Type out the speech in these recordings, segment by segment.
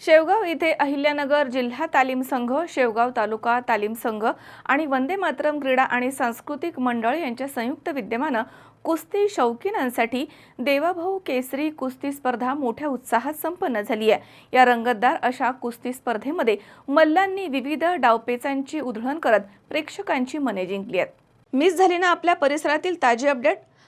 शेवगाव येथे अहिल्यानगर जिल्हा तालीम संघ शेवगाव तालुका तालीम संघ आणि वंदे मातरम क्रीडा आणि सांस्कृतिक मंडळ यांच्या संयुक्त विद्यमानं कुस्ती शौकीनांसाठी देवाभाऊ केसरी कुस्ती स्पर्धा मोठ्या उत्साहात संपन्न झाली आहे. या रंगतदार अशा कुस्ती स्पर्धेमध्ये मल्लांनी विविध डावपेचांची उधळण करत प्रेक्षकांची मने जिंकली आहेत. मिस झाली ना आपल्या परिसरातील ताजी अपडेट?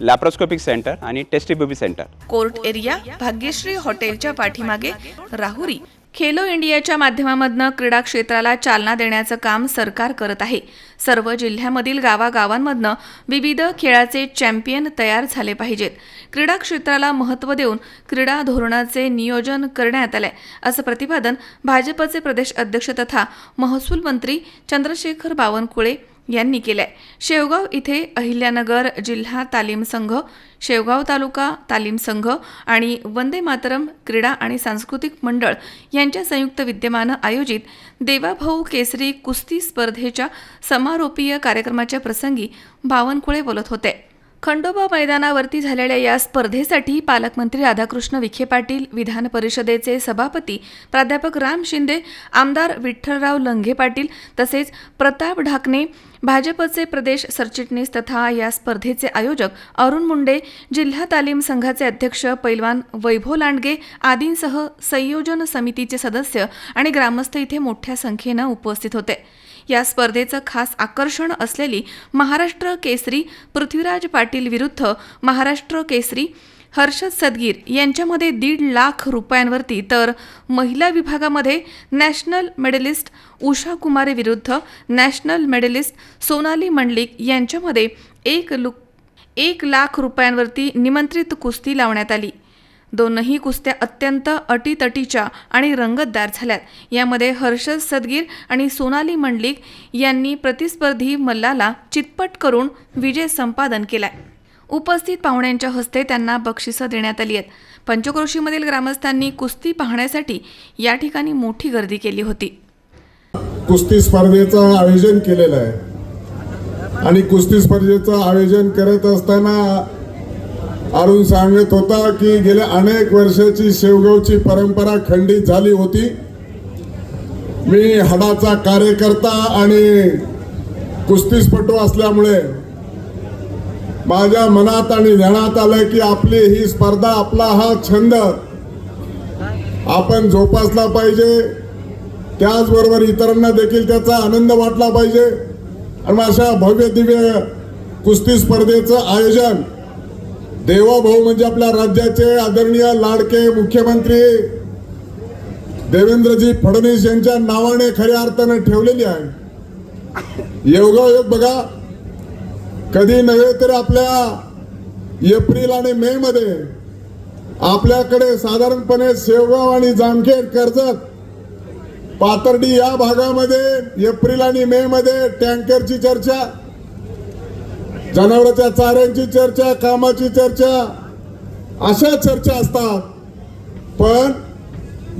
लॅप्रोस्कोपिक सेंटर आणि test tube baby centre court area Bhagyashree हॉटेलच्या पाठीमागे राहुरी. खेलो इंडियाच्या माध्यमामधनं क्रीडा क्षेत्राला चालना देण्याचं काम सरकार करत आहे. सर्व जिल्ह्यामधील गावागावांमधनं विविध खेळाचे चॅम्पियन तयार झाले पाहिजेत. क्रीडा क्षेत्राला महत्त्व देऊन क्रीडा धोरणाचे नियोजन करण्यात आलंय असं प्रतिपादन भाजपचे प्रदेश अध्यक्ष तथा महसूल मंत्री चंद्रशेखर बावनकुळे यांनी केलंय. शेवगाव इथे अहिल्यानगर जिल्हा तालीम संघ शेवगाव तालुका तालीम संघ आणि वंदे मातरम क्रीडा आणि सांस्कृतिक मंडळ यांच्या संयुक्त विद्यमानं आयोजित देवाभाऊ केसरी कुस्ती स्पर्धेच्या समारोपीय कार्यक्रमाच्या प्रसंगी बावनकुळे बोलत होते. खंडोबा मैदानावरती झालेल्या या स्पर्धेसाठी पालकमंत्री राधाकृष्ण विखे पाटील विधान परिषदेचे सभापती प्राध्यापक राम शिंदे आमदार विठ्ठलराव लंघे पाटील तसेच प्रताप ढाकणे भाजपचे प्रदेश सरचिटणीस तथा या स्पर्धेचे आयोजक अरुण मुंडे जिल्हा तालीम संघाचे अध्यक्ष पैलवान वैभव लांडगे आदींसह संयोजन समितीचे सदस्य आणि ग्रामस्थ इथे मोठ्या संख्येनं उपस्थित होते. या स्पर्धेचं खास आकर्षण असलेली महाराष्ट्र केसरी पृथ्वीराज पाटील विरुद्ध महाराष्ट्र केसरी हर्षद सदगीर यांच्यामध्ये दीड लाख रुपयांवरती तर महिला विभागामध्ये नॅशनल मेडलिस्ट उषा कुमारी विरुद्ध नॅशनल मेडलिस्ट सोनाली मंडलिक यांच्यामध्ये एक लुक एक लाख रुपयांवरती निमंत्रित कुस्ती लावण्यात आली. दोनही कुस्त्या अत्यंत अटीतटीच्या आणि रंगतदार झाल्यात. यामध्ये हर्षद सदगीर आणि सोनाली मंडलिक यांनी प्रतिस्पर्धी मल्लाला चितपट करून विजय संपादन केलाय. उपस्थित पाहुण्यांच्या हस्ते त्यांना बक्षिसं देण्यात आली आहेत. पंचक्रोशीमधील ग्रामस्थांनी कुस्ती पाहण्यासाठी या ठिकाणी मोठी गर्दी केली होती. कुस्ती स्पर्धेचं आयोजन केलेलं आहे. आणि कुस्ती स्पर्धेचं आयोजन करत असताना अरुण सांगत होता की गेल्या अनेक वर्षाची शेवगावची परंपरा खंडित झाली होती. मी हडाचा कार्यकर्ता आणि कुस्तीस्पटू असल्यामुळे माझ्या मनात आणि ध्यानात आलं की आपली ही स्पर्धा आपला हा छंद आपण जोपासला पाहिजे. त्याचबरोबर इतरांना देखील त्याचा आनंद वाटला पाहिजे. आणि अशा भव्य दिव्य कुस्ती स्पर्धेचं आयोजन देवाभाऊ म्हणजे आपल्या राज्याचे आदरणीय लाडके मुख्यमंत्री देवेंद्रजी फडणवीस यांच्या नावाने खऱ्या अर्थानं ठेवलेली आहे. योगायोग बघा. कधी नव्हे तर आपल्या एप्रिल आणि मे मध्ये आपल्याकडे साधारणपणे शेवगाव आणि जामखेड कर्जत पातर्डी या भागामध्ये एप्रिल आणि मे मध्ये टँकरची चर्चा जनावरांच्या चाऱ्यांची चर्चा कामाची चर्चा अशा चर्चा असतात. पण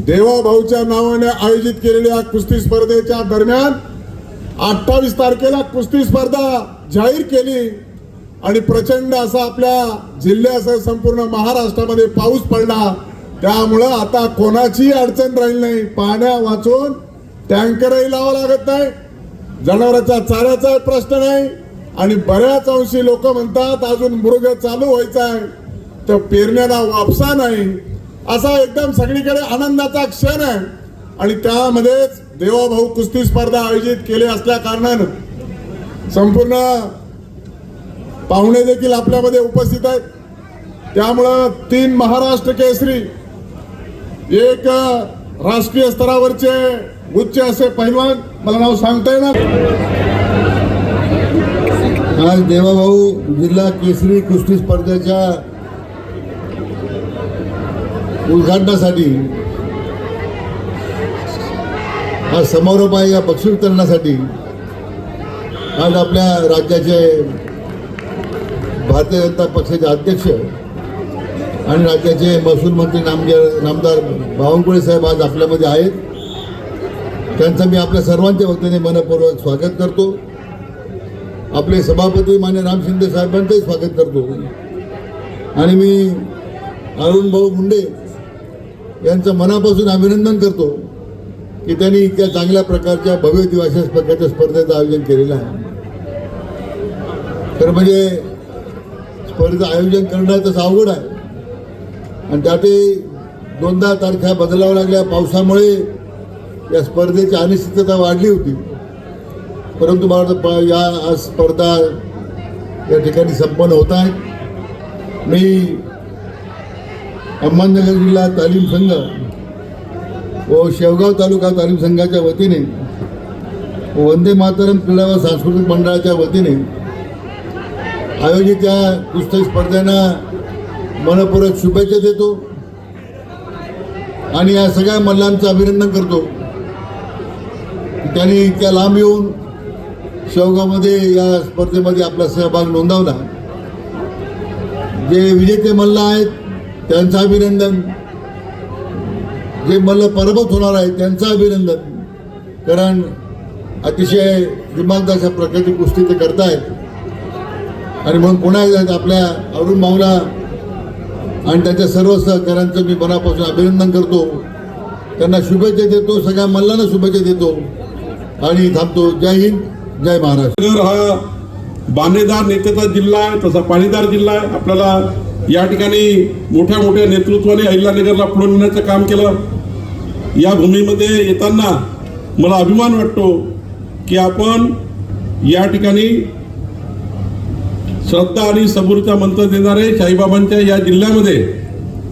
देवाभाऊच्या नावाने आयोजित केलेल्या कुस्ती स्पर्धेच्या दरम्यान अठ्ठावीस तारखेला कुस्ती स्पर्धा जाहीर केली आणि प्रचंड असा आपल्या जिल्ह्यासह संपूर्ण महाराष्ट्रामध्ये पाऊस पडला. त्यामुळं आता कोणाचीही अडचण राहील नाही. पाण्या वाचून टँकरही लावा लागत नाही. जनावरांच्या चाऱ्याचा प्रश्न नाही. आणि बऱ्याच अंशी लोक म्हणतात अजून मृग चालू व्हायचा आहे तर पेरण्याला वापसा नाही. असा एकदम सगळीकडे आनंदाचा क्षण आहे. आणि त्यामध्येच देवाभाऊ कुस्ती स्पर्धा आयोजित केली असल्या कारणानं संपूर्ण पाहुणे देखील आपल्यामध्ये उपस्थित आहेत. त्यामुळं तीन महाराष्ट्र केसरी एक राष्ट्रीय स्तरावरचे उच्च असे पैलवान मला नाव सांगता येणार. आज देवाभाऊ जिल्हा केसरी कुस्ती स्पर्धेच्या उद्घाटनासाठी आज समारोप आहे या पक्षी वितरणासाठी आज आपल्या राज्याचे भारतीय जनता पक्षाचे अध्यक्ष आणि राज्याचे महसूल मंत्री नामदार नामदार बावनकुळे साहेब आज आपल्यामध्ये आहेत. त्यांचं मी आपल्या सर्वांच्या वतीने मनपूर्वक स्वागत करतो. आपले सभापती मान्य राम शिंदे साहेबांचंही स्वागत करतो. आणि मी अरुण भाऊ मुंडे यांचं मनापासून अभिनंदन करतो की त्यांनी इतक्या चांगल्या प्रकारच्या भव्य दिवाशा प्रकारच्या स्पर्धेचं आयोजन केलेलं आहे. तर म्हणजे स्पर्धेचं आयोजन करणं तसं अवघड आहे. आणि त्यातही दोनदा तारख्या बदलाव्या लागल्या. पावसामुळे या स्पर्धेची अनिश्चितता वाढली होती. परंतु मला प- या स्पर्धा या ठिकाणी संपन्न होत आहेत. मी अहमदनगर जिल्हा तालीम संघ व शेवगाव तालुका तालीम संघाच्या वतीने वंदे मातरम क्रीडा व सांस्कृतिक मंडळाच्या वतीने आयोजित या कुस्ती स्पर्धेना मनपूर्वक शुभेच्छा देतो आणि या सगळ्या मल्लांचं अभिनंदन करतो. त्यांनी इतक्या लांब येऊन शेवगावमध्ये या स्पर्धेमध्ये आपला सहभाग नोंदवला. जे विजेते मल्ल आहेत त्यांचं अभिनंदन. जे मल्ल परबत होणार आहेत त्यांचं अभिनंदन. कारण अतिशय दिमागदार अशा प्रकारची कुस्ती ते करतायत. आणि म्हणून पुन्हा एकदा आपल्या अरुण माऊला आणि त्याच्या सर्व सहकाऱ्यांचं मी मनापासून अभिनंदन करतो. त्यांना शुभेच्छा देतो सगळ्या मल्लांना शुभेच्छा देतो. आणि थांबतो. जय हिंद. जय महाराष्ट्र नगर हा बांधेदार नेत्याचा जिल्हा आहे तसा पाणीदार जिल्हा आहे. आपल्याला या ठिकाणी मोठ्या मोठ्या नेतृत्वाने अहिल्यानगरला पुढे नेण्याचं काम केलं. या भूमीमध्ये येताना मला अभिमान वाटतो की आपण या ठिकाणी श्रद्धा आणि सबुरीचा मंत्र देणारे साईबाबांच्या या जिल्ह्यामध्ये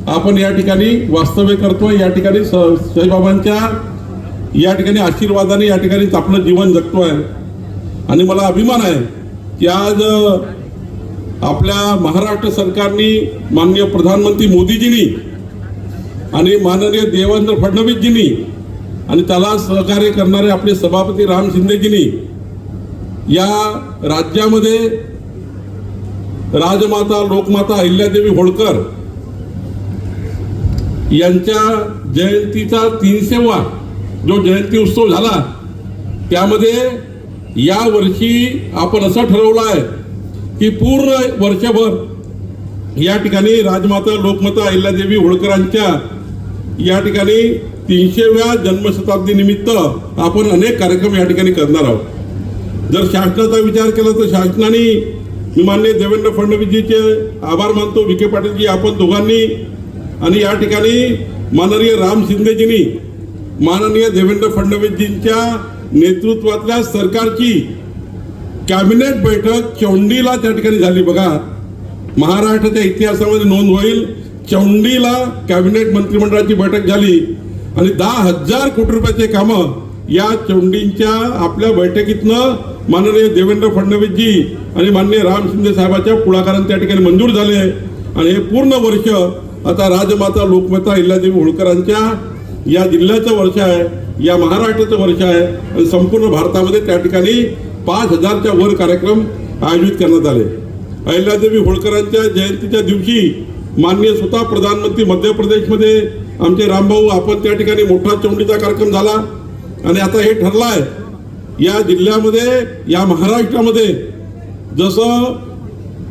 आपण या ठिकाणी वास्तव्य करतो या ठिकाणी स- साईबाबांच्या या ठिकाणी आशीर्वादाने या ठिकाणी आपलं जीवन जगतो आहे आणि मला अभिमान आहे की आज आपल्या महाराष्ट्र सरकारने माननीय प्रधानमंत्री मोदीजींनी आणि माननीय देवेंद्र फडणवीसजींनी आणि त्याला सहकार्य करणारे आपले सभापती राम शिंदेजींनी या राज्यामध्ये राजमाता लोकमाता अहिल्यादेवी होळकर यांच्या जयंतीचा तीनशेवा जो जयंती उत्सव झाला त्यामध्ये या वर्षी आपण असं ठरवलं आहे की पूर्ण वर्षभर या ठिकाणी राजमाता लोकमाता अहिल्यादेवी होळकरांच्या या ठिकाणी तीनशेव्या जन्मशताब्दी निमित्त आपण अनेक कार्यक्रम या ठिकाणी करणार आहोत. जर शासनाचा विचार केला तर शासनाने मी मान्य देवेंद्र फडणवीसजीचे आभार मानतो विखे पाटीलजी आपण दोघांनी आणि या ठिकाणी माननीय राम शिंदेजींनी माननीय देवेंद्र फडणवीसजींच्या नेतृत्वातल्या सरकारची कॅबिनेट बैठक चौंडीला त्या ठिकाणी झाली बघा. महाराष्ट्राच्या इतिहासामध्ये नोंद होईल. चौंडीला कॅबिनेट मंत्रिमंडळाची बैठक झाली. आणि दहा हजार कोटी रुपयाचे कामं या चौंडींच्या आपल्या बैठकीतनं माननीय देवेंद्र फडणवीसजी आणि माननीय राम शिंदे साहेबांच्या पुढाकाराने त्या ठिकाणी मंजूर झाले. आणि हे पूर्ण वर्ष आता राजमाता लोकमाता इल्लादेवी होळकरांच्या या जिल्ह्याचं वर्ष आहे या महाराष्ट्राचं वर्ष आहे आणि संपूर्ण भारतामध्ये त्या ठिकाणी पाच हजारच्या वर कार्यक्रम आयोजित करण्यात आले. अहिल्यादेवी होळकरांच्या जयंतीच्या दिवशी माननीय स्वतः प्रधानमंत्री मध्य प्रदेशमध्ये आमचे रामभाऊ आपण त्या ठिकाणी मोठा चौंडीचा कार्यक्रम झाला. आणि आता हे ठरलं आहे या जिल्ह्यामध्ये या महाराष्ट्रामध्ये जसं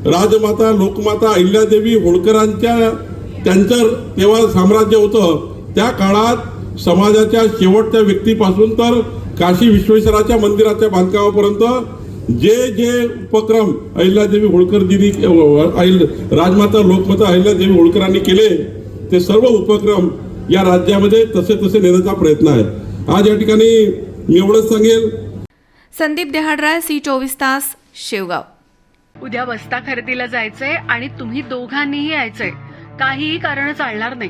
राजमाता लोकमाता अहिल्यादेवी होळकरांच्या त्यांचं तेव्हा साम्राज्य होतं त्या काळात समाजाच्या शेवटच्या व्यक्तीपासून तर काशी विश्वेश्वराच्या मंदिराच्या बांधकामापर्यंत जे जे उपक्रम अहिल्यादेवी होळकरजींनी अहिल राजमाता लोकमाता अहिल्यादेवी होळकरांनी केले ते सर्व उपक्रम या राज्यामध्ये तसे तसे नेण्याचा प्रयत्न आहे. आज या ठिकाणी मी एवढंच सांगेल. संदीप देहाडराय सी चोवीस तास शेवगाव. उद्या बस्ता खरेदीला जायचंय आणि तुम्ही दोघांनीही यायचंय. काहीही कारण चालणार नाही.